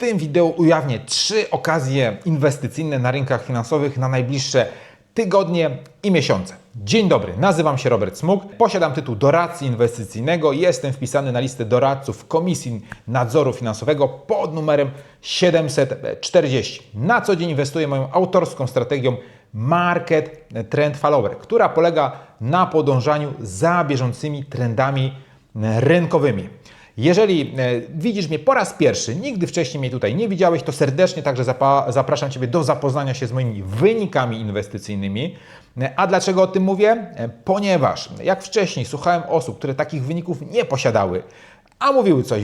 tym wideo ujawnię trzy okazje inwestycyjne na rynkach finansowych na najbliższe tygodnie i miesiące. Dzień dobry, nazywam się Robert Smuk, posiadam tytuł doradcy inwestycyjnego, jestem wpisany na listę doradców Komisji Nadzoru Finansowego pod numerem 740. Na co dzień inwestuję moją autorską strategią Market Trend Follower, która polega na podążaniu za bieżącymi trendami rynkowymi. Jeżeli e, widzisz mnie po raz pierwszy, nigdy wcześniej mnie tutaj nie widziałeś, to serdecznie także zapraszam Ciebie do zapoznania się z moimi wynikami inwestycyjnymi. E, A dlaczego o tym mówię? E, Ponieważ jak wcześniej słuchałem osób, które takich wyników nie posiadały, a mówiły coś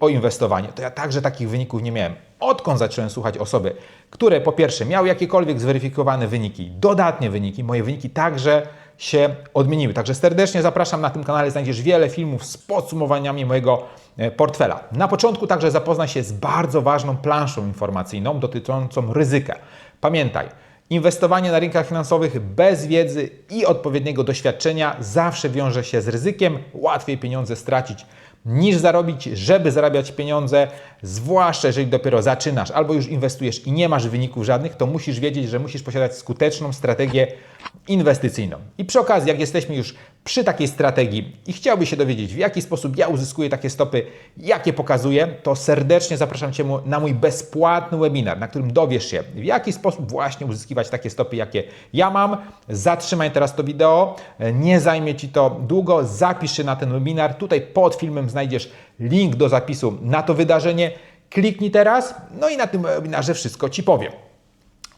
o inwestowaniu, to ja także takich wyników nie miałem. Odkąd zacząłem słuchać osoby, które po pierwsze miały jakiekolwiek zweryfikowane wyniki, dodatnie wyniki, moje wyniki także się odmieniły. Także serdecznie zapraszam na tym kanale, znajdziesz wiele filmów z podsumowaniami mojego e, portfela. Na początku także zapoznaj się z bardzo ważną planszą informacyjną dotyczącą ryzyka. Pamiętaj, Inwestowanie na rynkach finansowych bez wiedzy i odpowiedniego doświadczenia zawsze wiąże się z ryzykiem. Łatwiej pieniądze stracić niż zarobić, żeby zarabiać pieniądze, zwłaszcza jeżeli dopiero zaczynasz albo już inwestujesz i nie masz wyników żadnych, to musisz wiedzieć, że musisz posiadać skuteczną strategię inwestycyjną. I przy okazji, jak jesteśmy już przy takiej strategii i chciałbyś się dowiedzieć, w jaki sposób ja uzyskuję takie stopy, jakie pokazuję, to serdecznie zapraszam Cię na mój bezpłatny webinar, na którym dowiesz się, w jaki sposób właśnie uzyskiwać takie stopy, jakie ja mam. Zatrzymaj teraz to wideo, nie zajmie Ci to długo, zapisz się na ten webinar. Tutaj pod filmem znajdziesz link do zapisu na to wydarzenie. Kliknij teraz, no i na tym webinarze wszystko Ci powiem.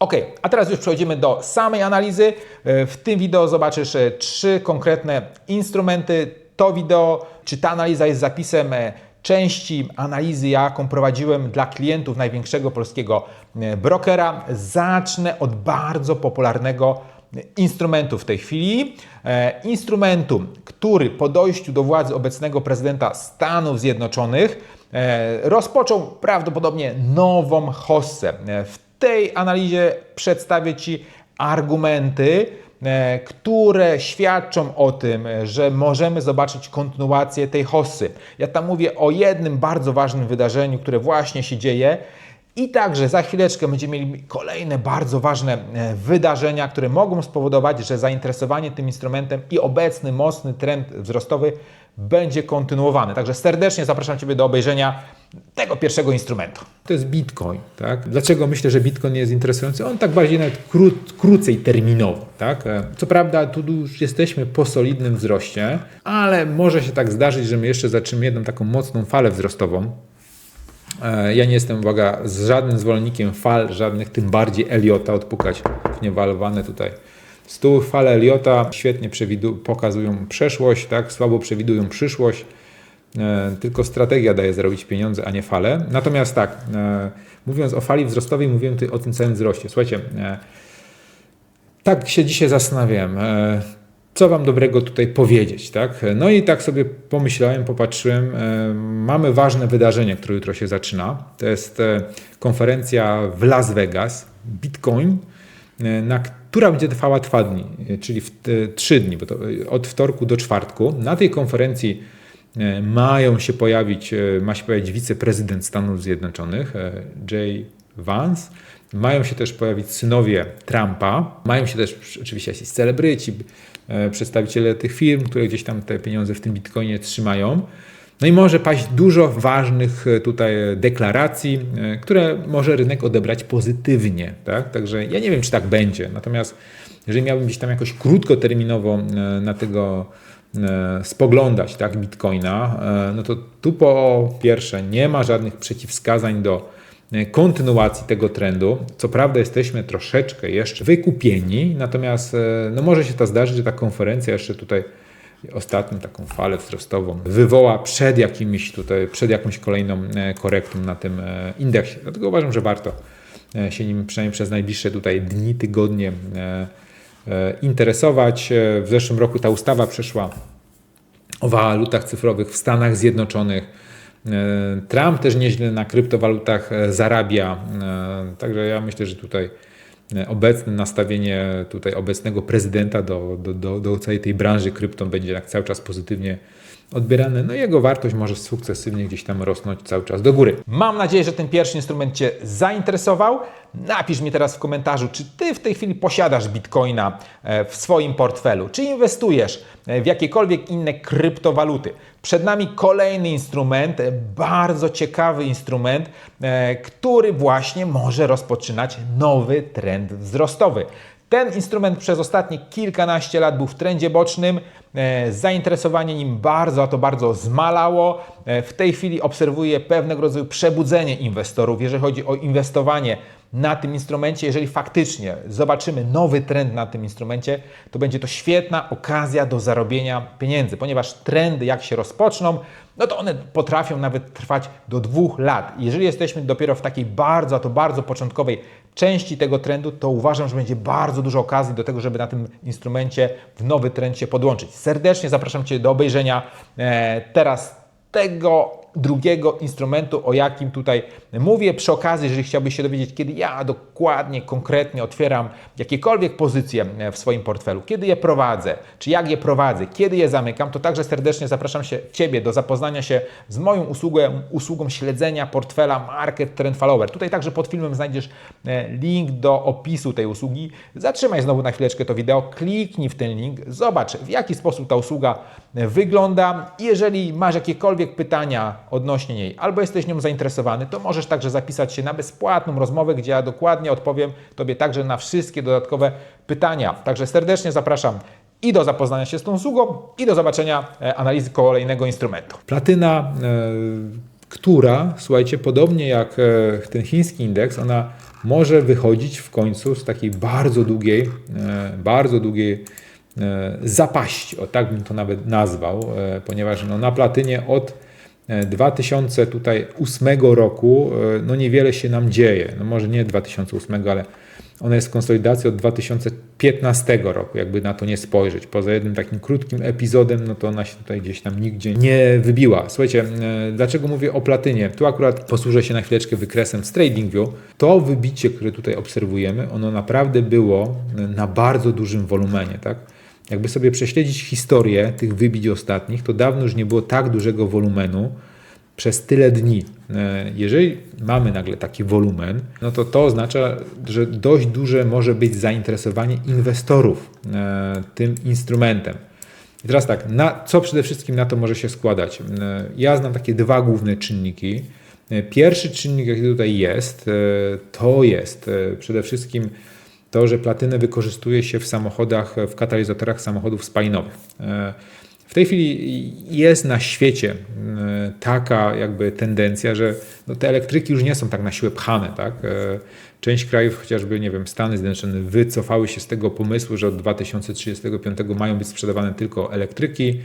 Ok, a teraz już przechodzimy do samej analizy. E, W tym wideo zobaczysz e, trzy konkretne instrumenty. To wideo, czy ta analiza jest zapisem e, części analizy, jaką prowadziłem dla klientów największego polskiego brokera. Zacznę od bardzo popularnego instrumentu w tej chwili. Instrumentu, który po dojściu do władzy obecnego prezydenta Stanów Zjednoczonych rozpoczął prawdopodobnie nową hossę. W tej analizie przedstawię Ci argumenty, e, które świadczą o tym, że możemy zobaczyć kontynuację tej hossy. Ja tam mówię o jednym bardzo ważnym wydarzeniu, które właśnie się dzieje. I także za chwileczkę będziemy mieli kolejne bardzo ważne e, wydarzenia, które mogą spowodować, że zainteresowanie tym instrumentem i obecny mocny trend wzrostowy będzie kontynuowany. Także serdecznie zapraszam Ciebie do obejrzenia tego pierwszego instrumentu. To jest Bitcoin, tak? Dlaczego myślę, że Bitcoin jest interesujący? On tak bardziej nawet kró, krócej terminowo, tak? E, Co prawda tu już jesteśmy po solidnym wzroście, ale może się tak zdarzyć, że my jeszcze zaczniemy jedną taką mocną falę wzrostową. E, Ja nie jestem, uwaga, z żadnym zwolennikiem fal, żadnych, tym bardziej Eliota odpukać w niewalowane tutaj stół. Fale Eliota świetnie pokazują przeszłość, tak? Słabo przewidują przyszłość. E, Tylko strategia daje zarobić pieniądze, a nie fale. Natomiast tak, e, mówiąc o fali wzrostowej, mówiłem tutaj o tym całym wzroście. Słuchajcie, tak się dzisiaj zastanawiałem, co Wam dobrego tutaj powiedzieć, tak? No i tak sobie pomyślałem, popatrzyłem, e, mamy ważne wydarzenie, które jutro się zaczyna. To jest e, konferencja w Las Vegas, Bitcoin, e, na która będzie trwała dwa dni, czyli trzy dni, bo to od wtorku do czwartku. Na tej konferencji mają się pojawić, ma się pojawić wiceprezydent Stanów Zjednoczonych, Jay Vance. Mają się też pojawić synowie Trumpa. Mają się też oczywiście jacyś celebryci, e, przedstawiciele tych firm, które gdzieś tam te pieniądze w tym bitcoinie trzymają. No i może paść dużo ważnych e, tutaj deklaracji, e, które może rynek odebrać pozytywnie. Tak? Także ja nie wiem, czy tak będzie. Natomiast jeżeli miałbym gdzieś tam jakoś krótkoterminowo na tego spoglądać tak, bitcoina, no to tu po pierwsze nie ma żadnych przeciwwskazań do kontynuacji tego trendu. Co prawda jesteśmy troszeczkę jeszcze wykupieni, natomiast e, no może się to zdarzyć, że ta konferencja jeszcze tutaj ostatnią taką falę wzrostową wywoła przed jakimiś tutaj, przed jakąś kolejną e, korektą na tym e, indeksie. Dlatego uważam, że warto e, się nim przynajmniej przez najbliższe tutaj dni, tygodnie e, e, interesować. E, W zeszłym roku ta ustawa przeszła o walutach cyfrowych w Stanach Zjednoczonych. E, Trump też nieźle na kryptowalutach e, zarabia, e, także ja myślę, że tutaj obecne nastawienie tutaj obecnego prezydenta do, do, do, do całej tej branży krypto będzie tak cały czas pozytywnie odbierane, no jego wartość może sukcesywnie gdzieś tam rosnąć cały czas do góry. Mam nadzieję, że ten pierwszy instrument Cię zainteresował. Napisz mi teraz w komentarzu, czy Ty w tej chwili posiadasz bitcoina e, w swoim portfelu, czy inwestujesz e, w jakiekolwiek inne kryptowaluty. Przed nami kolejny instrument, e, bardzo ciekawy instrument, który właśnie może rozpoczynać nowy trend wzrostowy. Ten instrument przez ostatnie kilkanaście lat był w trendzie bocznym. E, Zainteresowanie nim bardzo, a to bardzo zmalało. E, W tej chwili obserwuję pewnego rodzaju przebudzenie inwestorów, jeżeli chodzi o inwestowanie na tym instrumencie. Jeżeli faktycznie zobaczymy nowy trend na tym instrumencie, to będzie to świetna okazja do zarobienia pieniędzy, ponieważ trendy, jak się rozpoczną, no to one potrafią nawet trwać do dwóch lat. Jeżeli jesteśmy dopiero w takiej bardzo, a to bardzo początkowej części tego trendu, to uważam, że będzie bardzo dużo okazji do tego, żeby na tym instrumencie w nowy trend się podłączyć. Serdecznie zapraszam Cię do obejrzenia e, teraz tego drugiego instrumentu, o jakim tutaj mówię. Przy okazji, jeżeli chciałbyś się dowiedzieć, kiedy ja dokładnie, konkretnie otwieram jakiekolwiek pozycje w swoim portfelu, kiedy je prowadzę, czy jak je prowadzę, kiedy je zamykam, to także serdecznie zapraszam się Ciebie do zapoznania się z moją usługą, usługą śledzenia portfela Market Trend Follower. Tutaj także pod filmem znajdziesz e, link do opisu tej usługi. Zatrzymaj znowu na chwileczkę to wideo, kliknij w ten link, zobacz w jaki sposób ta usługa e, wygląda. Jeżeli masz jakiekolwiek pytania odnośnie niej, albo jesteś nią zainteresowany, to możesz także zapisać się na bezpłatną rozmowę, gdzie ja dokładnie odpowiem Tobie także na wszystkie dodatkowe pytania. Także serdecznie zapraszam i do zapoznania się z tą usługą, i do zobaczenia e, analizy kolejnego instrumentu. Platyna, e, która, słuchajcie, podobnie jak e, ten chiński indeks, ona może wychodzić w końcu z takiej bardzo długiej, bardzo długiej zapaści, o tak bym to nawet nazwał, ponieważ no, na platynie od e, 2008 roku e, no niewiele się nam dzieje. No może nie 2008, ale ona jest w konsolidacji od 2015 roku, jakby na to nie spojrzeć. Poza jednym takim krótkim epizodem, no to ona się tutaj gdzieś tam nigdzie nie wybiła. Słuchajcie, e, dlaczego mówię o platynie? Tu akurat posłużę się na chwileczkę wykresem z TradingView. To wybicie, które tutaj obserwujemy, ono naprawdę było na bardzo dużym wolumenie, tak? Jakby sobie prześledzić historię tych wybić ostatnich, to dawno już nie było tak dużego wolumenu przez tyle dni. E, Jeżeli mamy nagle taki wolumen, no to to oznacza, że dość duże może być zainteresowanie inwestorów e, tym instrumentem. I teraz tak, na, co przede wszystkim na to może się składać? E, Ja znam takie dwa główne czynniki. Pierwszy czynnik, jaki tutaj jest, to jest przede wszystkim to, że platynę wykorzystuje się w samochodach, w katalizatorach samochodów spalinowych. E, W tej chwili jest na świecie e, taka jakby tendencja, że no te elektryki już nie są tak na siłę pchane. Tak? E, Część krajów, chociażby nie wiem, Stany Zjednoczone, wycofały się z tego pomysłu, że od 2035 mają być sprzedawane tylko elektryki.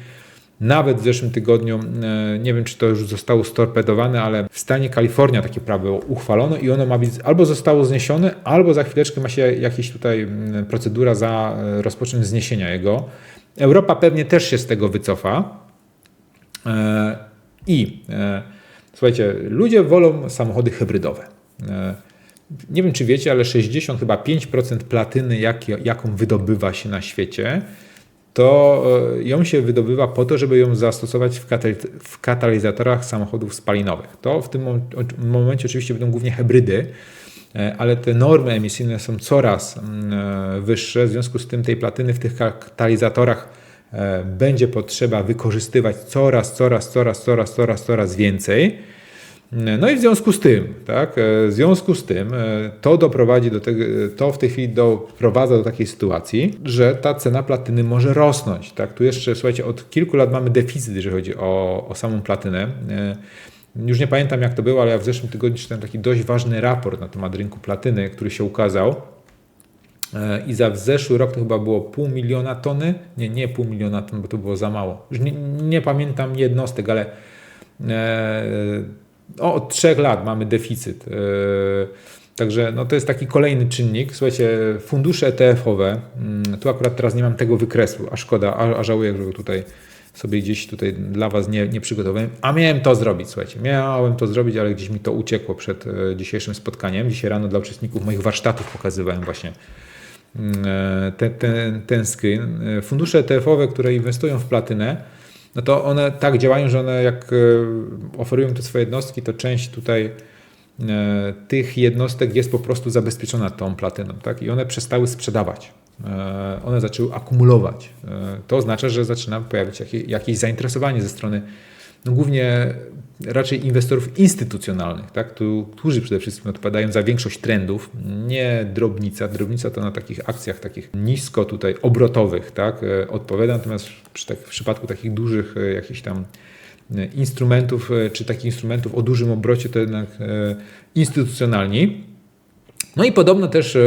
Nawet w zeszłym tygodniu, e, nie wiem czy to już zostało storpedowane, ale w stanie Kalifornia takie prawo uchwalono i ono ma być albo zostało zniesione, albo za chwileczkę ma się jakaś tutaj mm, procedura za e, rozpocząć zniesienia jego. Europa pewnie też się z tego wycofa. E, I słuchajcie, ludzie wolą samochody hybrydowe. Nie wiem, czy wiecie, ale 60 chyba 5% platyny, jak, jaką wydobywa się na świecie, to e, ją się wydobywa po to, żeby ją zastosować w, katali- w katalizatorach samochodów spalinowych. To w tym momencie oczywiście będą głównie hybrydy, e, ale te normy emisyjne są coraz mm, e, wyższe, w związku z tym tej platyny w tych katalizatorach będzie potrzeba wykorzystywać coraz, coraz, coraz, coraz, coraz, coraz więcej. No i w związku z tym, tak, e, w związku z tym e, to doprowadzi do tego, to w tej chwili doprowadza do takiej sytuacji, że ta cena platyny może rosnąć. Tak, tu jeszcze, słuchajcie, od kilku lat mamy deficyt, jeżeli chodzi o, o samą platynę. E, Już nie pamiętam jak to było, ale ja w zeszłym tygodniu czytałem taki dość ważny raport na temat rynku platyny, który się ukazał. I za zeszły rok to chyba było pół miliona tony. Nie, nie pół miliona ton, bo to było za mało. Już nie, nie pamiętam jednostek, ale e, o, od trzech lat mamy deficyt. E, Także no, to jest taki kolejny czynnik. Słuchajcie, fundusze ETF-owe, mm, tu akurat teraz nie mam tego wykresu, a szkoda, a, a żałuję, że go tutaj sobie gdzieś tutaj dla Was nie, nie przygotowałem, a miałem to zrobić, słuchajcie, miałem to zrobić, ale gdzieś mi to uciekło przed e, dzisiejszym spotkaniem. Dzisiaj rano dla uczestników moich warsztatów pokazywałem właśnie mm, e, ten, ten, ten screen. Fundusze ETF-owe, które inwestują w platynę, no to one tak działają, że one jak e, oferują te swoje jednostki, to część tutaj e, tych jednostek jest po prostu zabezpieczona tą platyną, tak? I one przestały sprzedawać. E, One zaczęły akumulować. To oznacza, że zaczyna pojawić jakie, jakieś zainteresowanie ze strony no głównie raczej inwestorów instytucjonalnych, tak? którzy przede wszystkim odpowiadają za większość trendów, nie drobnica. Drobnica to na takich akcjach takich nisko tutaj obrotowych tak? e, odpowiada, natomiast przy tak, w przypadku takich dużych e, jakichś tam e, instrumentów, czy takich instrumentów o dużym obrocie, to jednak instytucjonalni. No i podobno też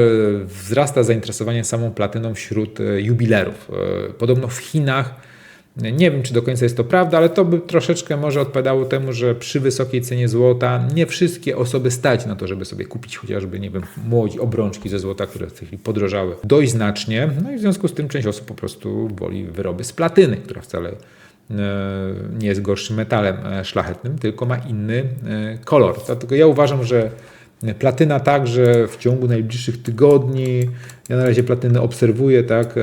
wzrasta zainteresowanie samą platyną wśród jubilerów. Podobno w Chinach, nie wiem czy do końca jest to prawda, ale to by troszeczkę może odpowiadało temu, że przy wysokiej cenie złota nie wszystkie osoby stać na to, żeby sobie kupić chociażby, nie wiem, młodzi obrączki ze złota, które w tej chwili podrożały dość znacznie. No i w związku z tym część osób po prostu woli wyroby z platyny, która wcale e, nie jest gorszym metalem e, szlachetnym, tylko ma inny e, kolor. Dlatego ja uważam, że Platyna także w ciągu najbliższych tygodni. Ja na razie platynę obserwuję, tak, e,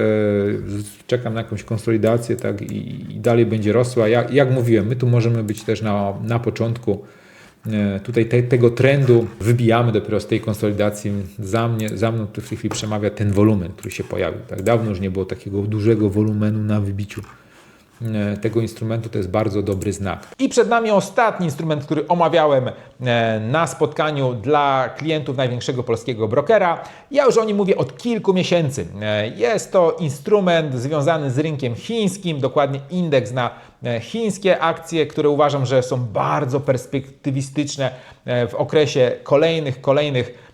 czekam na jakąś konsolidację, tak, i, i dalej będzie rosła. Jak, jak mówiłem, my tu możemy być też na, na początku e, tutaj te, tego trendu, wybijamy dopiero z tej konsolidacji. Za, mnie, za mną tu w tej chwili przemawia ten wolumen, który się pojawił. Tak, dawno już nie było takiego dużego wolumenu na wybiciu tego instrumentu, to jest bardzo dobry znak. I przed nami ostatni instrument, który omawiałem e, na spotkaniu dla klientów największego polskiego brokera. Ja już o nim mówię od kilku miesięcy. E, Jest to instrument związany z rynkiem chińskim, dokładnie indeks na e, chińskie akcje, które uważam, że są bardzo perspektywistyczne e, w okresie kolejnych, kolejnych e,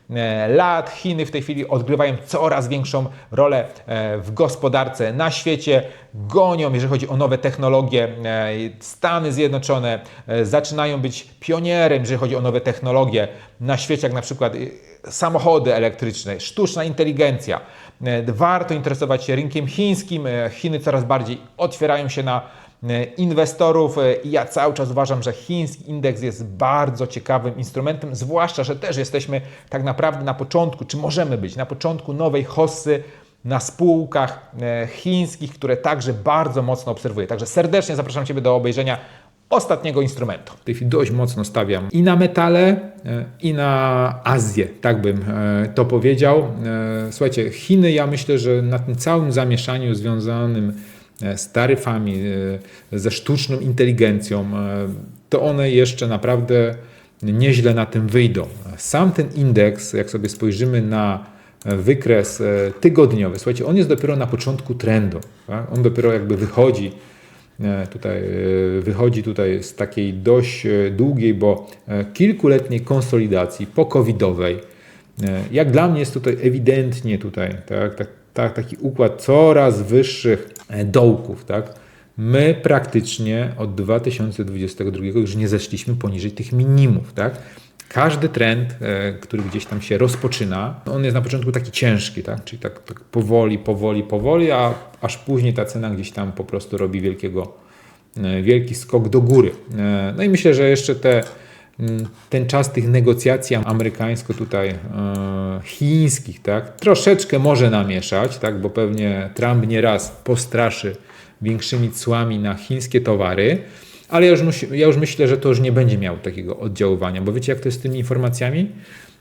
lat. Chiny w tej chwili odgrywają coraz większą rolę e, w gospodarce na świecie, gonią, jeżeli chodzi o nowe technologie. E, Stany Zjednoczone e, zaczynają być pionierem, jeżeli chodzi o nowe technologie na świecie, jak na przykład e, samochody elektryczne, sztuczna inteligencja. E, Warto interesować się rynkiem chińskim. E, Chiny coraz bardziej otwierają się na e, inwestorów e, i ja cały czas uważam, że chiński indeks jest bardzo ciekawym instrumentem, zwłaszcza, że też jesteśmy tak naprawdę na początku, czy możemy być na początku nowej hossy na spółkach e, chińskich, które także bardzo mocno obserwuję. Także serdecznie zapraszam Ciebie do obejrzenia ostatniego instrumentu. w tej chwili dość mocno stawiam i na metale, e, i na Azję, tak bym e, to powiedział. E, Słuchajcie, Chiny, ja myślę, że na tym całym zamieszaniu związanym e, z taryfami, e, ze sztuczną inteligencją, e, to one jeszcze naprawdę nieźle na tym wyjdą. Sam ten indeks, jak sobie spojrzymy na wykres e, tygodniowy, słuchajcie, on jest dopiero na początku trendu. Tak? On dopiero jakby wychodzi e, tutaj e, wychodzi tutaj z takiej dość e, długiej, bo e, kilkuletniej konsolidacji po-covidowej. E, Jak dla mnie jest tutaj ewidentnie tutaj tak, tak, tak, taki układ coraz wyższych e, dołków. Tak? My praktycznie od 2022 już nie zeszliśmy poniżej tych minimów. Tak? Każdy trend, e, który gdzieś tam się rozpoczyna, on jest na początku taki ciężki, tak? czyli tak, tak powoli, powoli, powoli, a aż później ta cena gdzieś tam po prostu robi wielkiego, e, wielki skok do góry. No i myślę, że jeszcze te, ten czas tych negocjacji amerykańsko tutaj e, chińskich, tak, troszeczkę może namieszać, tak, bo pewnie Trump nieraz postraszy większymi cłami na chińskie towary, ale ja już, ja już myślę, że to już nie będzie miało takiego oddziaływania, bo wiecie jak to jest z tymi informacjami?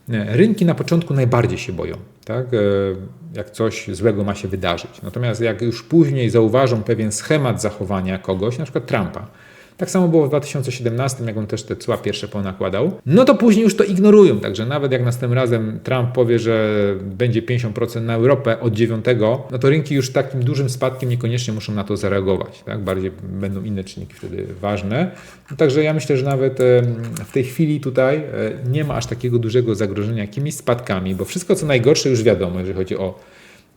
E, Rynki na początku najbardziej się boją, tak? e, jak coś złego ma się wydarzyć. Natomiast jak już później zauważą pewien schemat zachowania kogoś, na przykład Trumpa, tak samo było w 2017, jak on też te cła pierwsze ponakładał. No to później już to ignorują. Także nawet jak następnym razem Trump powie, że będzie 50% na Europę od 9, no to rynki już takim dużym spadkiem niekoniecznie muszą na to zareagować. Tak? Bardziej będą inne czynniki wtedy ważne. No Także ja myślę, że nawet w tej chwili tutaj e, nie ma aż takiego dużego zagrożenia jakimiś spadkami, bo wszystko co najgorsze już wiadomo, jeżeli chodzi o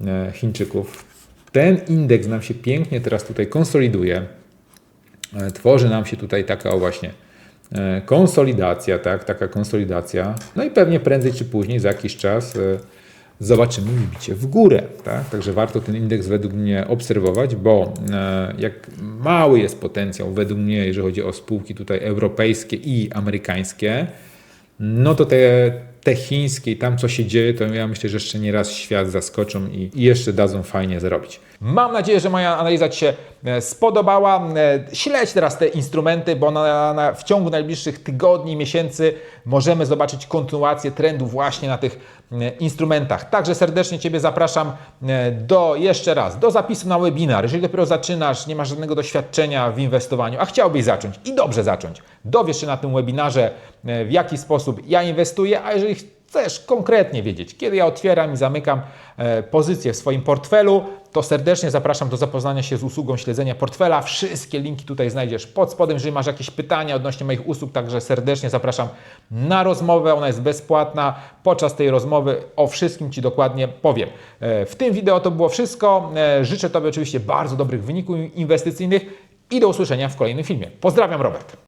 e, Chińczyków. Ten indeks nam się pięknie teraz tutaj konsoliduje tworzy nam się tutaj taka właśnie e, konsolidacja, tak, taka konsolidacja. No i pewnie prędzej czy później, za jakiś czas e, zobaczymy wybicie w górę. Tak? Także warto ten indeks według mnie obserwować, bo e, jak mały jest potencjał według mnie, jeżeli chodzi o spółki tutaj europejskie i amerykańskie, no to te, te chińskie i tam co się dzieje, to ja myślę, że jeszcze nie raz świat zaskoczą i, jeszcze dadzą fajnie zarobić. Mam nadzieję, że moja analiza Ci się e, spodobała. E, Śledź teraz te instrumenty, bo na, na, w ciągu najbliższych tygodni, miesięcy możemy zobaczyć kontynuację trendu właśnie na tych instrumentach. Także serdecznie Ciebie zapraszam e, do jeszcze raz, do zapisu na webinar. Jeżeli dopiero zaczynasz, nie masz żadnego doświadczenia w inwestowaniu, a chciałbyś zacząć i dobrze zacząć, dowiesz się na tym webinarze, e, w jaki sposób ja inwestuję, a jeżeli chcesz konkretnie wiedzieć, kiedy ja otwieram i zamykam e, pozycję w swoim portfelu, to serdecznie zapraszam do zapoznania się z usługą śledzenia portfela. Wszystkie linki tutaj znajdziesz pod spodem. Jeżeli masz jakieś pytania odnośnie moich usług, także serdecznie zapraszam na rozmowę. Ona jest bezpłatna. Podczas tej rozmowy o wszystkim Ci dokładnie powiem. E, W tym wideo to było wszystko. E, Życzę Tobie oczywiście bardzo dobrych wyników inwestycyjnych i do usłyszenia w kolejnym filmie. Pozdrawiam, Robert.